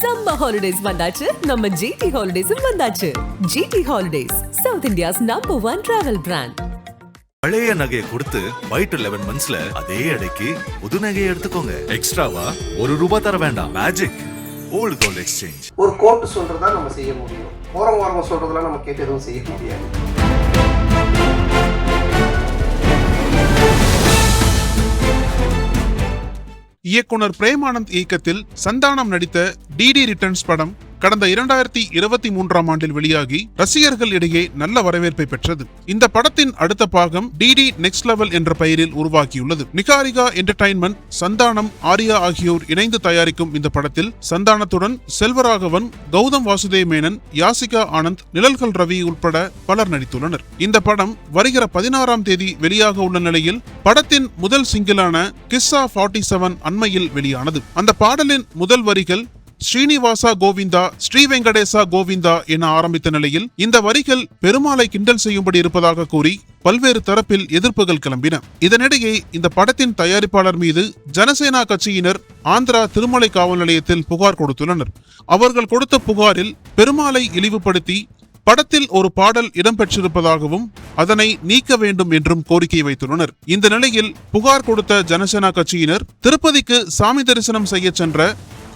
Summer holidays வந்தாச்சு. நம்ம GT ஹாலிடேஸும் வந்தாச்சு. GT holidays South India's number one travel brand பழைய நகையை கொடுத்து பை டு லெவன் மந்த்ஸ்ல அதே எடைக்கு புது நகையை எடுத்துக்கோங்க. எக்ஸ்ட்ராவா ஒரு ரூபாய் தர வேண்டாம். மேஜிக் ஓல்டு கோல்ட் எக்ஸ்சேஞ்ச் ஒரு கோர்ட்டு சொல்றதா நம்ம செய்ய முடியும். போறவங்க வரவங்க சொல்றதெல்லாம் நம்ம கேட்டு எதுவும் செய்ய முடியாது. இயக்குனர் பிரேமானந்த் இயக்கத்தில் சந்தானம் நடித்த டிடி ரிட்டர்ன்ஸ் படம் கடந்த இரண்டாயிரத்தி இருபத்தி மூன்றாம் ஆண்டில் வெளியாகி ரசிகர்கள் இடையே நல்ல வரவேற்பை பெற்றது. இந்த படத்தின் அடுத்த பாகம் டிடி நெக்ஸ்ட் லெவல் என்ற பெயரில் உருவாக்கியுள்ளது நிகாரிகா என்டர்டைன்மெண்ட் சந்தானம் ஆர்யா ஆகியோர் இணைந்து தயாரிக்கும் இந்த படத்தில் சந்தானத்துடன் செல்வராகவன் கௌதம் வாசுதேவ் மேனன் யாசிகா ஆனந்த் நிழல்கள் ரவி உட்பட பலர் நடித்துள்ளனர். இந்த படம் வருகிற பதினாறாம் தேதி வெளியாக உள்ள நிலையில் படத்தின் முதல் சிங்கிளான கிஸ்ஸா ஃபார்ட்டி செவன் அண்மையில் வெளியானது. அந்த பாடலின் முதல் வரிகள் ஸ்ரீனிவாசா கோவிந்தா ஸ்ரீ வெங்கடேசா கோவிந்தா என ஆரம்பித்த நிலையில் இந்த வரிகள் பெருமாளை கிண்டல் செய்யும்படி இருப்பதாக கூறி பல்வேறு தரப்பில் எதிர்ப்புகள் கிளம்பின. இதனிடையே இந்த படத்தின் தயாரிப்பாளர் மீது ஜனசேனா கட்சியினர் ஆந்திரா திருமலை காவல் நிலையத்தில் புகார் கொடுத்துள்ளனர். அவர்கள் கொடுத்த புகாரில் பெருமாளை இழிவுபடுத்தி படத்தில் ஒரு பாடல் இடம்பெற்றிருப்பதாகவும் அதனை நீக்க வேண்டும் என்றும் கோரிக்கை வைத்துள்ளனர். இந்த நிலையில் புகார் கொடுத்த ஜனசேனா கட்சியினர் திருப்பதிக்கு சாமி தரிசனம் செய்ய சென்ற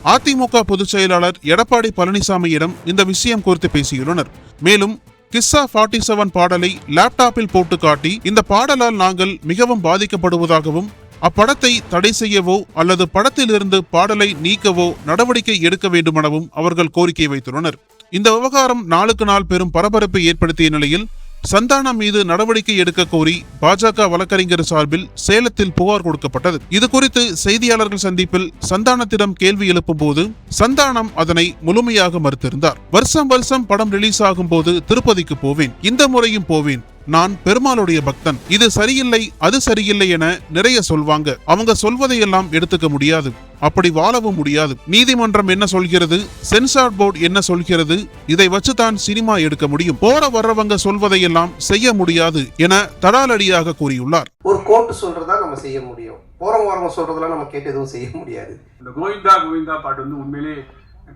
அதிமுக பொதுச் செயலாளர் எடப்பாடி பழனிசாமியிடம் இந்த விஷயம் குறித்து பேசியுள்ளனர். மேலும் கிஸ்ஸா ஃபார்ட்டி செவன் பாடலை லேப்டாப்பில் போட்டு காட்டி இந்த பாடலால் நாங்கள் மிகவும் பாதிக்கப்படுவதாகவும் அப்படத்தை தடை செய்யவோ அல்லது படத்திலிருந்து பாடலை நீக்கவோ நடவடிக்கை எடுக்க வேண்டுமெனவும் அவர்கள் கோரிக்கை வைத்துள்ளனர். இந்த விவகாரம் நாளுக்கு நாள் பெரும் பரபரப்பை ஏற்படுத்திய நிலையில் சந்தானம் மீது நடவடிக்கை எடுக்க கோரி பாஜக வழக்கறிஞர் சார்பில் சேலத்தில் புகார் கொடுக்கப்பட்டது. இது குறித்து செய்தியாளர்கள் சந்திப்பில் சந்தானத்திடம் கேள்வி எழுப்பும் போது சந்தானம் அதனை முழுமையாக மறுத்திருந்தார். வருஷம் வருஷம் படம் ரிலீஸ் ஆகும் போது திருப்பதிக்கு போவேன். இந்த முறையும் போவேன். நான் பெருமாளுடைய பக்தன். இது சரியில்லை அது சரியில்லை என நிறைய சொல்வாங்க. அவங்க சொல்வதையெல்லாம் எடுத்துக்க முடியாது. அப்படி வாழவும் முடியாது. நீதிமன்றம் என்ன சொல்கிறது? சென்சார் போர்டு என்ன சொல்கிறது? இதை வச்சு தான் சினிமா எடுக்க முடியும். போற வர்றவங்க சொல்வதையெல்லாம் செய்ய முடியாது என தடாலடியாக கூறியுள்ளார். ஒரு கோர்ட்டு சொல்றதா நம்ம செய்ய முடியும். போறவங்க வரவங்க சொல்றதெல்லாம் நம்ம கேட்டு எதுவும் செய்ய முடியாது. இந்த கோவிந்தா கோவிந்தா பாட்டு வந்து உண்மையிலே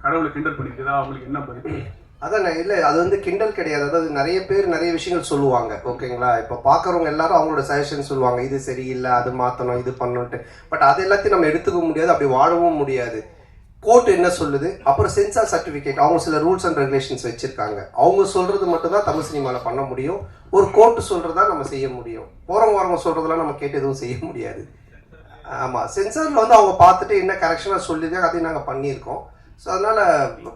கடவுளை கிண்டல் பண்ணிக்கிறதா அவங்களுக்கு என்ன பதில்? அதான் இல்லை அது வந்து கிண்டல் கிடையாது. அதாவது நிறைய பேர் நிறைய விஷயங்கள் சொல்லுவாங்க. ஓகேங்களா? இப்போ பார்க்குறவங்க எல்லாரும் அவங்களோட சஜஷன் சொல்லுவாங்க. இது சரியில்லை அது மாற்றணும் இது பண்ணணுன்ட்டு பட் அது எல்லாத்தையும் நம்ம எடுத்துக்க முடியாது அப்படி வாழவும் முடியாது. கோர்ட் என்ன சொல்லுது? அப்புறம் சென்சார் சர்டிஃபிகேட் அவங்க சில ரூல்ஸ் அண்ட் ரெகுலேஷன்ஸ் வச்சுருக்காங்க. அவங்க சொல்கிறது மட்டும்தான் தமிழ் சினிமாவில் பண்ண முடியும். ஒரு கோர்ட் சொல்கிறதா நம்ம செய்ய முடியும். போகிறவங்க வரவங்க சொல்கிறதெல்லாம் நம்ம கேட்டு எதுவும் செய்ய முடியாது. ஆமாம் சென்சாரில் வந்து அவங்க பார்த்துட்டு என்ன கரெக்ஷனாக சொல்லிதான் அதையும் நாங்கள் பண்ணியிருக்கோம். ஸோ அதனால்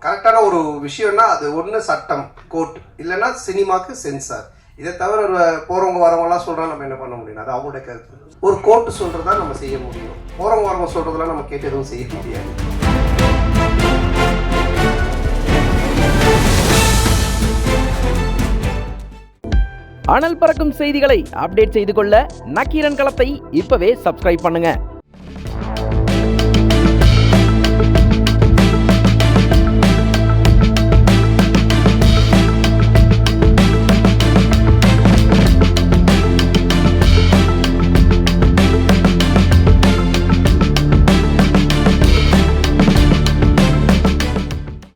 கரெக்டான ஒரு விஷயம்னா அது ஒன்று சட்டம் கோர்ட் இல்லைன்னா சினிமாக்கு சென்சார் இதை தவிர ஒரு போகிறவங்க வரவங்கலாம் சொல்கிறாங்க நம்ம என்ன பண்ண முடியும்? அது அவங்களுடைய கருத்து. ஒரு கோர்ட்டு சொல்கிறதா நம்ம செய்ய முடியும். போகிறவங்க வரவங்க சொல்கிறதெல்லாம் நம்ம கேட்டு எதுவும் செய்ய முடியாது. அனல் பறக்கும் செய்திகளை அப்டேட் செய்து கொள்ள நக்கீரன் களத்தை இப்பவே சப்ஸ்கிரைப் பண்ணுங்க.